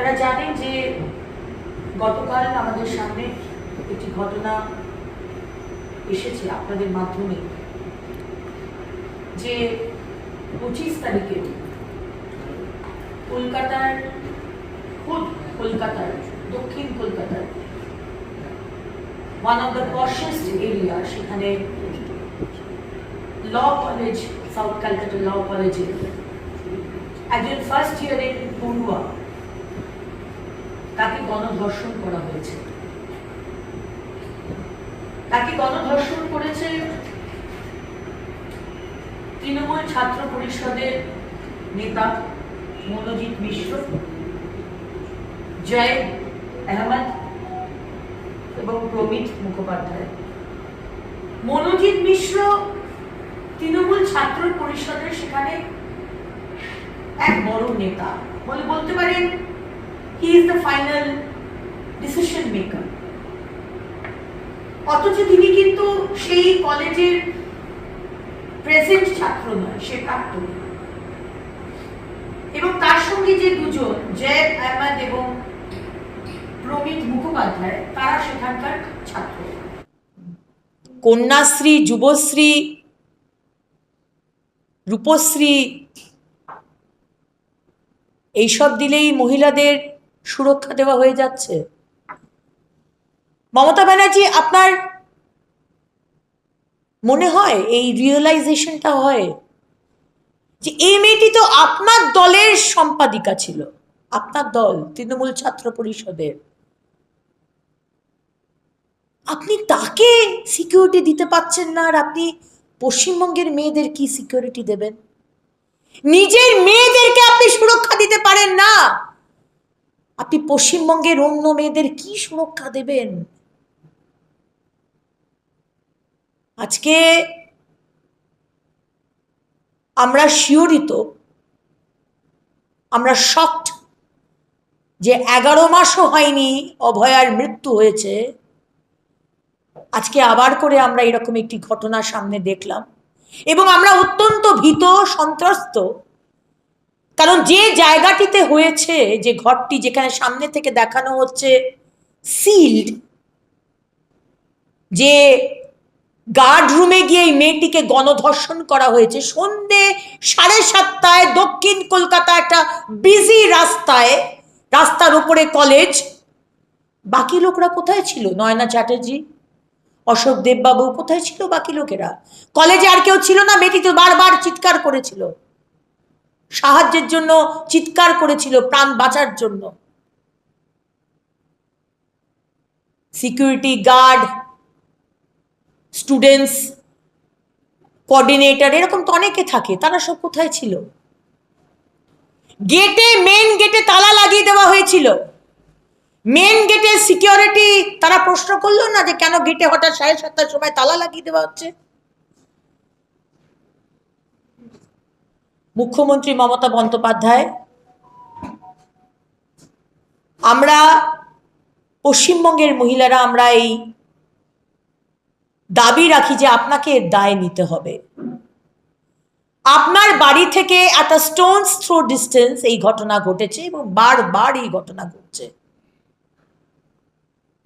আপনারা জানেন যে গতকাল আমাদের সামনে একটি ঘটনা এসেছে আপনাদের মাধ্যমে, যে পঁচিশ তারিখে কলকাতার খুব কলকাতার, দক্ষিণ কলকাতার one of the poshest area সেখানে law college south Calcutta law কলেজে একজন ফার্স্ট ইয়ারের পড়ুয়া গণধর্ষণ করা হয়েছে। তাকে গণধর্ষণ করেছে তৃণমূল ছাত্র পরিষদের নেতা মনোজিৎ মিশ্র, জয় আহমদ এবং প্রমিত মুখোপাধ্যায়। মনোজিৎ মিশ্র তৃণমূল ছাত্র পরিষদের সেখানে এক বড় নেতা। বলে বলতে পারেন he is the final decision maker অথচ তিনি কিন্তু সেই কলেজের প্রেজেন্ট ছাত্র নয়, সে প্রাক্তন এবং তার সঙ্গে যে দুজন জয়েব আহমদ এবং প্রমিত মুখোপাধ্যায়, তারা সেখানকার ছাত্র। কন্যাশ্রী, যুবশ্রী, রূপশ্রী, এইসব দিলেই মহিলাদের সুরক্ষা দেওয়া হয়ে যাচ্ছে। মমতা ব্যানার্জি, আপনার মনে হয়, এই রিয়েলাইজেশনটা হয় যে এই মেয়েটি তো আপনার দলের সম্পাদিকা ছিল। আপনার দল, তৃণমূল ছাত্র পরিষদের। আপনি তাকে সিকিউরিটি দিতে পাচ্ছেন না, আর আপনি পশ্চিমবঙ্গের মেয়েদের কি সিকিউরিটি দেবেন? নিজের মেয়েদেরকে আপনি সুরক্ষা দিতে পারেন না। আপনি পশ্চিমবঙ্গের অন্য মেয়েদের কি সুরক্ষা দেবেন? আজকে আমরা শিওরিত, আমরা শক্ট যে এগারো মাসও হয়নি, অভয়ার মৃত্যু হয়েছে। আজকে আবার করে আমরা এরকম একটি ঘটনা সামনে দেখলাম। এবং আমরা অত্যন্ত ভীত, সন্ত্রস্ত। কারণ যে জায়গাটিতে হয়েছে, যে ঘরটি যেখানে সামনে থেকে দেখানো হচ্ছে সিল্ড যে গার্ড রুমে গিয়ে এই মেয়েটিকে গণধর্ষণ করা হয়েছে। সন্ধে সাড়ে সাতটায় দক্ষিণ কলকাতা একটা বিজি রাস্তায়, রাস্তার উপরে কলেজ বাকি লোকরা কোথায় ছিল? নয়না চ্যাটার্জি, অশোক দেববাবু কোথায় ছিল বাকি লোকেরা? কলেজে আর কেউ ছিল না? মেয়েটি তো বারবার চিৎকার করেছিল। সাহায্যের জন্য চিৎকার করেছিল, প্রাণ বাঁচার জন্য। সিকিউরিটি গার্ড স্টুডেন্টস কোঅর্ডিনেটর এরকম তো অনেকে থাকে, তারা সব কোথায় ছিল? গেটে মেন গেটে তালা লাগিয়ে দেওয়া হয়েছিল। মেন গেটের সিকিউরিটি তারা প্রশ্ন করল না যে কেন গেটে হঠাৎ সাড়ে সাতটার সময় তালা লাগিয়ে দেওয়া হচ্ছে? মুখ্যমন্ত্রী মমতা বন্দ্যোপাধ্যায়, আমরা পশ্চিমবঙ্গের মহিলারা, আমরা এই দাবি রাখি যে আপনাকে এর দায় নিতে হবে। আপনার বাড়ি থেকে এত স্টোনস থ্রো ডিস্টেন্স এই ঘটনা ঘটেছে এবং বারবার এই ঘটনা ঘটছে।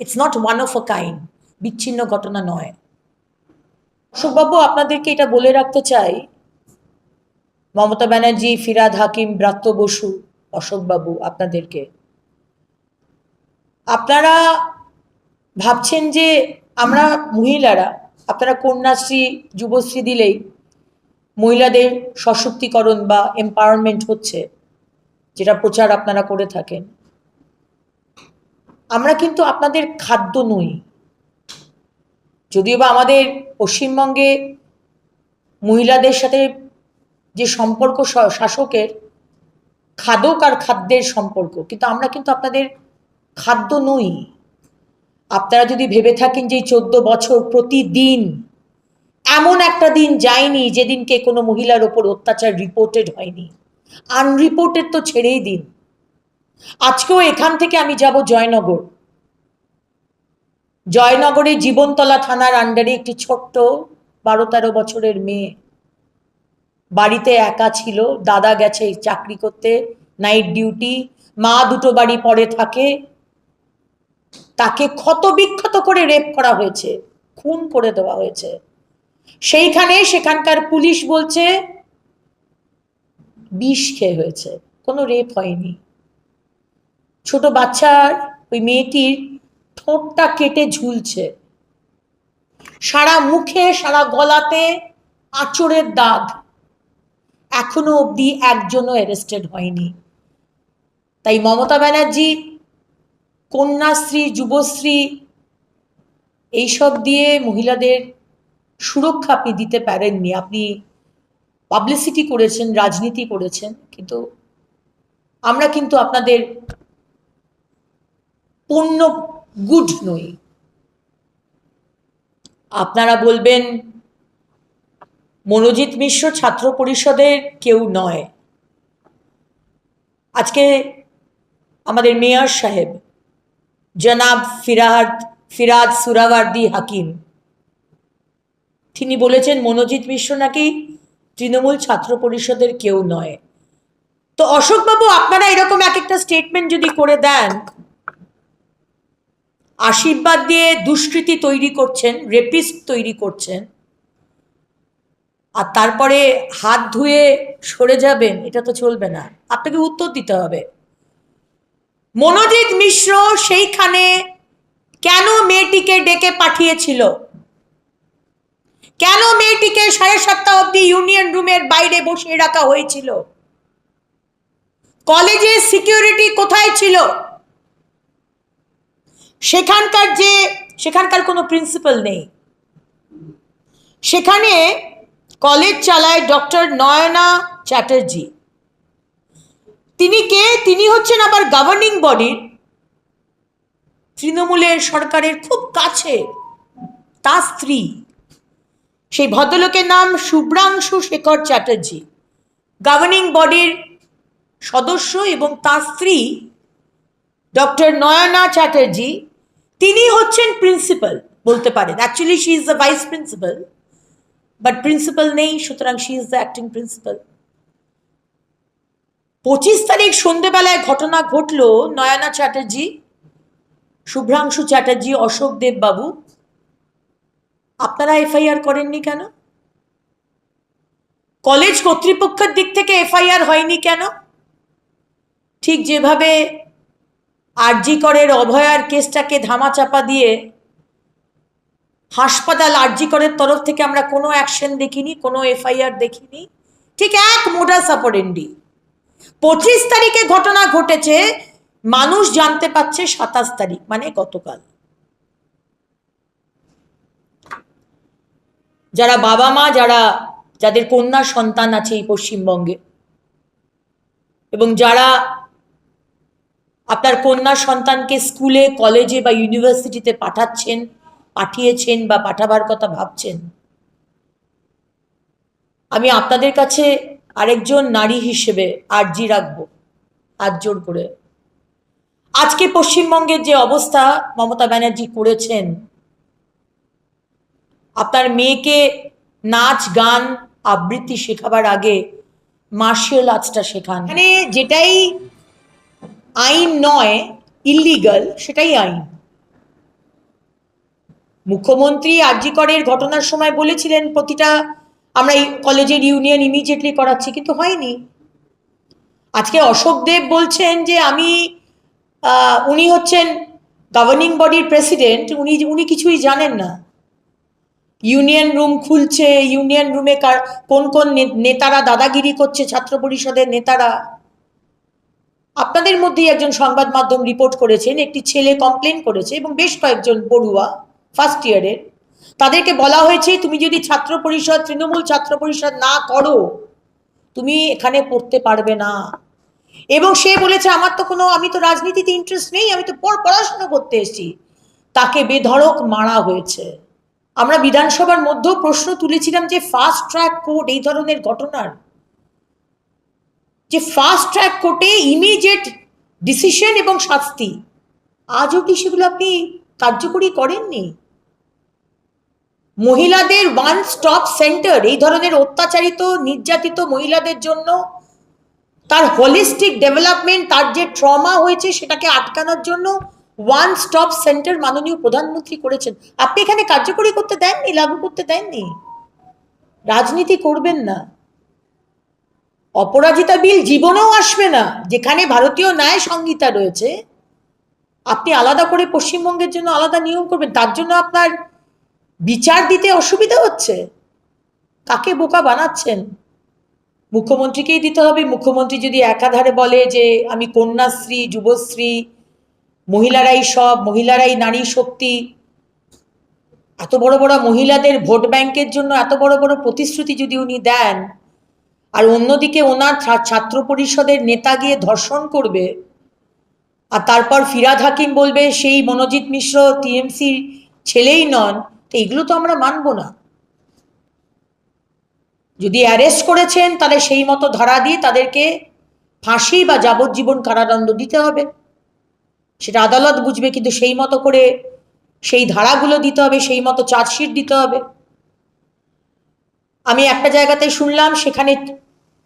It's not one of a kind বিচ্ছিন্ন ঘটনা নয়। অশোকবাবু, আপনাদেরকে এটা বলে রাখতে চাই, মমতা ব্যানার্জি, ফিরাদ হাকিম, ব্রাত্য বসু, অশোকবাবু, আপনাদেরকে। আপনারা ভাবছেন যে আমরা মহিলারা, আপনারা কন্যাশ্রী, যুবশ্রী দিলেই মহিলাদের সশক্তিকরণ বা এম্পাওয়ারমেন্ট হচ্ছে, যেটা প্রচার আপনারা করে থাকেন। আমরা কিন্তু আপনাদের খাদ্য নই। যদিও বা আমাদের পশ্চিমবঙ্গে মহিলাদের সাথে যে সম্পর্ক শাসকের, খাদক আর খাদ্যের সম্পর্ক, কিন্তু আমরা কিন্তু আপনাদের খাদ্য নই। আপনারা যদি ভেবে থাকেন যে চোদ্দ বছর প্রতিদিন এমন একটা দিন যায়নি যেদিনকে কোনো মহিলার ওপর অত্যাচার রিপোর্টেড হয়নি। আনরিপোর্টেড তো ছেড়েই দিন। আজকেও এখান থেকে আমি যাব জয়নগর। জয়নগরে জীবনতলা থানার আন্ডারে একটি ছোট্ট বারো তেরো বছরের মেয়ে বাড়িতে একা ছিল, দাদা গেছে চাকরি করতে নাইট ডিউটি মা দুটো বাড়ি পরে থাকে তাকে ক্ষত বিক্ষত করে রেপ করা হয়েছে, খুন করে দেওয়া হয়েছে। সেইখানে সেখানকার পুলিশ বলছে, বিষ খেয়ে হয়েছে, কোনো রেপ হয়নি। ছোট বাচ্চার ওই মেয়েটির ঠোঁটটা কেটে ঝুলছে। সারা মুখে, সারা গলাতে আঁচড়ের দাগ। এখনও অবধি একজনও অ্যারেস্টেড হয়নি। তাই মমতা ব্যানার্জি কন্যাশ্রী, যুবশ্রী, এইসব দিয়ে মহিলাদের সুরক্ষা আপনি দিতে পারেননি। আপনি পাবলিসিটি করেছেন, রাজনীতি করেছেন, কিন্তু আমরা কিন্তু আপনাদের পূর্ণ গুড নই। আপনারা বলবেন, মনোজিৎ মিশ্র ছাত্র পরিষদের কেউ নয়। আজকে আমাদের মেয়র সাহেব জনাব ফিরাহাদ, ফিরাজ সুরাওয়ার্দি হাকিম। তিনি বলেছেন, মনোজিৎ মিশ্র নাকি তৃণমূল ছাত্র পরিষদের কেউ নয়। তো অশোকবাবু, আপনারা এরকম এক একটা স্টেটমেন্ট যদি করে দেন, আশীর্বাদ দিয়ে দুষ্কৃতি তৈরি করছেন রেপিস্ট তৈরি করছেন, আর তারপরে হাত ধুয়ে সরে যাবেন, এটা তো চলবে না। আপনাকে উত্তর দিতে হবে। মনোজিৎ মিশ্র সেইখানে কেন মেয়েটিকে ডেকে পাঠিয়েছিল? কেন মেয়েটিকে সাড়ে সাতটা অবধি ইউনিয়ন রুমের বাইরে বসিয়ে রাখা হয়েছিল? কলেজে সিকিউরিটি কোথায় ছিল? সেখানকার যে, সেখানকার কোনো প্রিন্সিপাল নেই। সেখানে কলেজ চালায় ডক্টর নয়না চ্যাটার্জি। তিনি কে? তিনি হচ্ছেন আবার গভর্নিং বডির তৃণমূলের সরকারের খুব কাছে তার স্ত্রী। সেই ভদ্রলোকের নাম শুভ্রাংশু শেখর চ্যাটার্জি। গভর্নিং বডির সদস্য এবং তার স্ত্রী ডক্টর নয়না চ্যাটার্জি। তিনি হচ্ছেন প্রিন্সিপাল বলতে পারেন। Actually she is the vice principal but principal নেই, সুতরাং she is the acting principal পঁচিশ তারিখ সন্ধেবেলায় ঘটনা ঘটলো নয়না চ্যাটার্জি, শুভ্রাংশু চ্যাটার্জি, অশোক দেব বাবু আপনারা এফআইআর করেননি কেন? কলেজ কর্তৃপক্ষের দিক থেকে এফআইআর হয়নি কেন? ঠিক যেভাবে আরজি করের অভয়ার কেসটাকে ধামাচাপা দিয়ে হাসপাতাল আরজি করের তরফ থেকে আমরা কোনো অ্যাকশন দেখিনি, কোনো এফআইআর দেখিনি। ঠিক এক মোডাস অপারেন্ডি পঁচিশ তারিখে ঘটনা ঘটেছে, মানুষ জানতে পারছে সাতাশ তারিখ মানে গতকাল। যারা বাবা মা, যারা, যাদের কন্যা সন্তান আছে এই পশ্চিমবঙ্গে, এবং যারা আপনার কন্যা সন্তানকে স্কুলে, কলেজে বা ইউনিভার্সিটিতে পাঠাচ্ছেন, পাঠিয়েছেন বা পাঠাবার কথা ভাবছেন, আমি আপনাদের কাছে আরেকজন নারী হিসেবে আর্জি রাখব। হাত জোর করে। আজকে পশ্চিমবঙ্গের যে অবস্থা মমতা ব্যানার্জি করেছেন, আপনার মেয়েকে নাচ, গান, আবৃত্তি শেখাবার আগে মার্শাল আর্টসটা শেখান। মানে যেটাই আইন নয় ইলিগাল সেটাই আইন। মুখ্যমন্ত্রী আরজিকরের ঘটনার সময় বলেছিলেন, প্রতিটা আমরা এই কলেজের ইউনিয়ন ইমিডিয়েটলি করাচ্ছি, কিন্তু হয়নি। আজকে অশোক দেব বলছেন যে আমি উনি হচ্ছেন গভর্নিং বডির প্রেসিডেন্ট উনি উনি কিছুই জানেন না। ইউনিয়ন রুম খুলছে ইউনিয়ন রুমে কার, কোন কোন নেতারা দাদাগিরি করছে, ছাত্র পরিষদের নেতারা। আপনাদের মধ্যেই একজন সংবাদ মাধ্যম রিপোর্ট করেছেন, একটি ছেলে কমপ্লেন করেছে এবং বেশ কয়েকজন পড়ুয়া ফার্স্ট ইয়ারের তাদেরকে বলা হয়েছে, তুমি যদি ছাত্র পরিষদ, তৃণমূল ছাত্র পরিষদ না করো, তুমি এখানে পড়তে পারবে না। এবং সে বলেছে, আমার তো কোনো, আমি তো রাজনীতিতে ইন্টারেস্ট নেই, আমি তো পড়- পড়াশোনা করতে এসেছি। তাকে বেধড়ক মারা হয়েছে। আমরা বিধানসভার মধ্যেও প্রশ্ন তুলেছিলাম যে ফাস্ট ট্র্যাক কোর্ট এই ধরনের ঘটনার? যে ফাস্ট ট্র্যাক কোর্টে ইমিডিয়েট ডিসিশন এবং শাস্তি। আজ অব্দি সেগুলো আপনি কার্যকরী করেননি। মহিলাদের ওয়ান স্টপ সেন্টার এই ধরনের অত্যাচারিত, নির্যাতিত মহিলাদের জন্য তার হোলিস্টিক ডেভেলপমেন্ট তার যে ট্রমা হয়েছে সেটাকে আটকানোর জন্য ওয়ান স্টপ সেন্টার মাননীয় প্রধানমন্ত্রী করেছেন। আপনি এখানে কার্যকরী করতে দেননি, লাগু করতে দেননি? রাজনীতি করবেন না। অপরাজিতা বিল জীবনেও আসবে না। যেখানে ভারতীয় ন্যায় সংহিতা রয়েছে, আপনি আলাদা করে পশ্চিমবঙ্গের জন্য আলাদা নিয়ম করবেন। তার জন্য আপনার বিচার দিতে অসুবিধা হচ্ছে। কাকে বোকা বানাচ্ছেন? মুখ্যমন্ত্রীকেই দিতে হবে। মুখ্যমন্ত্রী যদি একাধারে বলে যে, আমি কন্যাশ্রী, যুবশ্রী, মহিলারাই সব, মহিলারাই নারী শক্তি। এত বড় বড় মহিলাদের ভোট ব্যাংকের জন্য এত বড় বড় প্রতিশ্রুতি যদি উনি দেন, আর অন্যদিকে ওনার ছাত্র পরিষদের নেতা গিয়ে ধর্ষণ করবে, আর তারপর ফিরাদ হাকিম বলবে, সেই মনোজিৎ মিশ্র টিএমসি ছেলেই নন তো এগুলো তো আমরা মানব না। যদি অ্যারেস্ট করেছেন, তাহলে সেই মতো ধারা দিয়ে তাদেরকে ফাঁসি বা যাবজ্জীবন কারাদণ্ড দিতে হবে। সেটা আদালত বুঝবে, কিন্তু সেই মতো করে সেই ধারাগুলো দিতে হবে, সেই মতো চার্জশিট দিতে হবে। আমি একটা জায়গাতে শুনলাম, সেখানে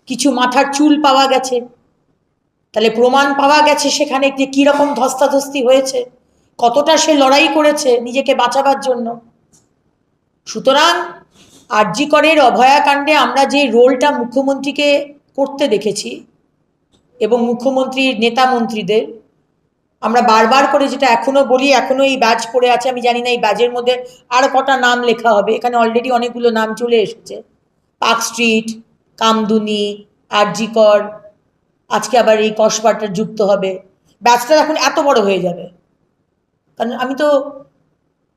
কিছু মাথার চুল পাওয়া গেছে। তাহলে প্রমাণ পাওয়া গেছে সেখানে যে কীরকম ধস্তাধস্তি হয়েছে, কতটা সে লড়াই করেছে নিজেকে বাঁচাবার জন্য। সুতরাং আরজিকরের অভয়াকাণ্ডে আমরা যে রোলটা মুখ্যমন্ত্রীকে করতে দেখেছি এবং মুখ্যমন্ত্রীর নেতা মন্ত্রীদের, আমরা বারবার করে যেটা এখনও বলি, এখনও এই ব্যাজ পড়ে আছে, আমি জানি না এই ব্যাজের মধ্যে আর কটা নাম লেখা হবে। এখানে অলরেডি অনেকগুলো নাম চলে এসেছে। পার্ক স্ট্রিট, কামদুনি আরজিকর আজকে আবার এই কসবাটা যুক্ত হবে। ব্যাচটা এখন এত বড় হয়ে যাবে। কারণ আমি তো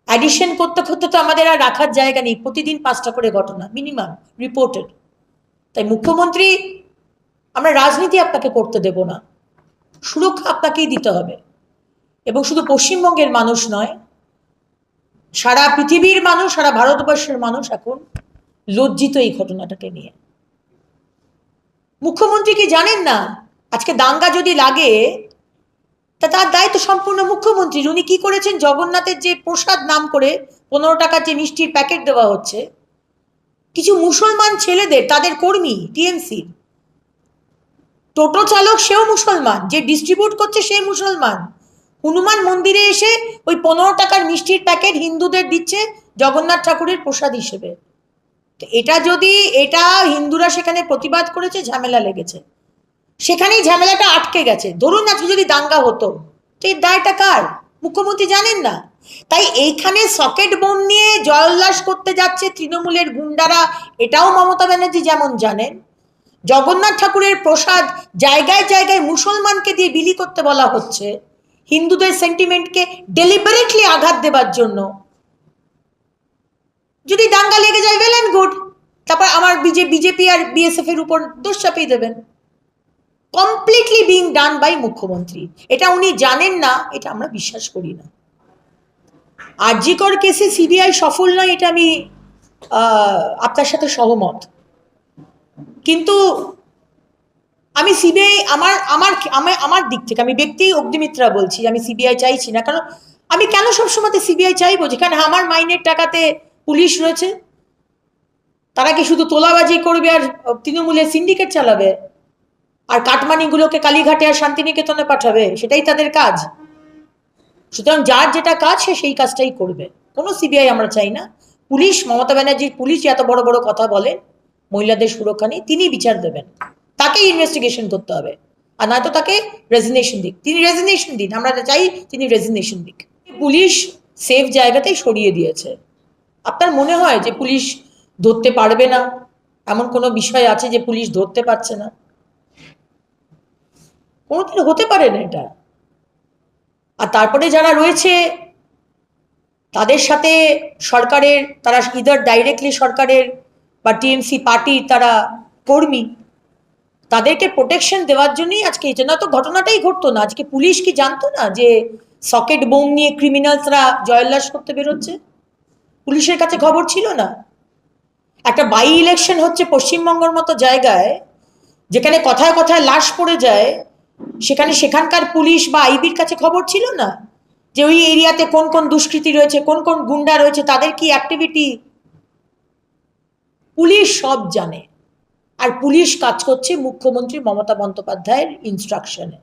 অ্যাডিশন করতে করতে তো আমাদের আর রাখার জায়গা নেই। প্রতিদিন পাঁচটা করে ঘটনা মিনিমাম রিপোর্টেড তাই মুখ্যমন্ত্রী, আমরা রাজনীতি আপনাকে করতে দেব না। সুরক্ষা আপনাকেই দিতে হবে। এবং শুধু পশ্চিমবঙ্গের মানুষ নয়, সারা পৃথিবীর মানুষ, সারা ভারতবর্ষের মানুষ এখন লজ্জিত এই ঘটনাটাকে নিয়ে। মুখ্যমন্ত্রী কি জানেন না? আজকে দাঙ্গা যদি লাগে তা তার দায়িত্ব সম্পূর্ণ মুখ্যমন্ত্রীর। উনি কি করেছেন? জগন্নাথের যে প্রসাদ নাম করে পনেরো টাকার যে মিষ্টির প্যাকেট দেওয়া হচ্ছে, কিছু মুসলমান ছেলেদের, তাদের কর্মী টিএমসির টোটো চালক সেও মুসলমান, যে ডিস্ট্রিবিউট করছে সে মুসলমান। হনুমান মন্দিরে এসে ওই পনেরো টাকার মিষ্টির প্যাকেট হিন্দুদের দিচ্ছে জগন্নাথ ঠাকুরের প্রসাদ হিসেবে। এটা যদি, এটা হিন্দুরা সেখানে প্রতিবাদ করেছে, ঝামেলা লেগেছে। সেখানেই ঝামেলাটা আটকে গেছে। ধরুন আজকে যদি দাঙ্গা হতো, তো এর দায়টা কার? মুখ্যমন্ত্রী জানেন না। তাই এইখানে সকেট বোম নিয়ে জয়োল্লাস করতে যাচ্ছে তৃণমূলের গুন্ডারা, এটাও মমতা ব্যানার্জি যেমন জানেন। জগন্নাথ ঠাকুরের প্রসাদ জায়গায় জায়গায় মুসলমানকে দিয়ে বিলি করতে বলা হচ্ছে, হিন্দুদের সেন্টিমেন্টকে ডেলিবারেটলি আঘাত দেবার জন্য। যদি দাঙ্গা লেগে যায় ওয়েল অ্যান্ড গুড তারপর আমার বিজে, বিজেপি আর বিএসএফ এর উপর দোষ চাপিয়ে দেবেন। কমপ্লিটলি বিং ডান বাই মুখ্যমন্ত্রী। এটা উনি জানেন না, এটা আমরা বিশ্বাস করি না। আরজিকর কেসে সিবিআই সফল নয়, এটা আমি আপনার সাথে সহমত। কিন্তু আমি সিবিআই, আমার আমার আমার দিক থেকে, আমি ব্যক্তি অগ্নিমিত্রা বলছি, আমি সিবিআই চাইছি না, কারণ আমি কেন সবসময় সিবিআই চাইব যেখানে আমার মাইনের টাকাতে পুলিশ রয়েছে? তারা কি শুধু তোলাবাজি করবে আর তৃণমূলের সিন্ডিকেট চালাবে? আর কাটমানিগুলোকে কালীঘাটে আর শান্তিনিকেতনে পাঠাবে, সেটাই তাদের কাজ। সুতরাং যার যেটা কাজ, সে সেই কাজটাই করবে। কোনো সিবিআই আমরা চাই না। পুলিশ, মমতা ব্যানার্জির পুলিশ এত বড় বড় কথা বলেন, মহিলাদের সুরক্ষা নিয়ে তিনি বিচার দেবেন। তাকেই ইনভেস্টিগেশন করতে হবে। আর নয়তো তাকে রেজিগনেশন দিক। তিনি রেজিগনেশন দিন, আমরা চাই তিনি রেজিগনেশন দিক। পুলিশ সেফ জায়গাতেই সরিয়ে দিয়েছে। আপনার মনে হয় যে পুলিশ ধরতে পারবে না? এমন কোনো বিষয় আছে যে পুলিশ ধরতে পারছে না? কোনোদিন হতে পারে না এটা। আর তারপরে যারা রয়েছে, তাদের সাথে সরকারের, তারা ইদার ডাইরেক্টলি সরকারের বা টিএমসি পার্টির তারা কর্মী, তাদেরকে প্রোটেকশন দেওয়ার জন্যই আজকে এই জন্য তো ঘটনাটাই ঘটতো না। আজকে পুলিশ কি জানতো না যে সকেট বোম নিয়ে ক্রিমিনালসরা জয়োল্লাস করতে বেরোচ্ছে? পুলিশের কাছে খবর ছিল না। একটা বাই ইলেকশন হচ্ছে পশ্চিমবঙ্গের মতো জায়গায়, যেখানে কথায় কথায় লাশ পড়ে যায় সেখানে সেখানকার পুলিশ বা আইবির কাছে খবর ছিল না? যে ওই এরিয়াতে কোন কোন দুষ্কৃতি রয়েছে, কোন কোন গুন্ডা রয়েছে, তাদের কি অ্যাক্টিভিটি পুলিশ সব জানে। আর পুলিশ কাজ করছে মুখ্যমন্ত্রী মমতা বন্দ্যোপাধ্যায়ের ইনস্ট্রাকশনে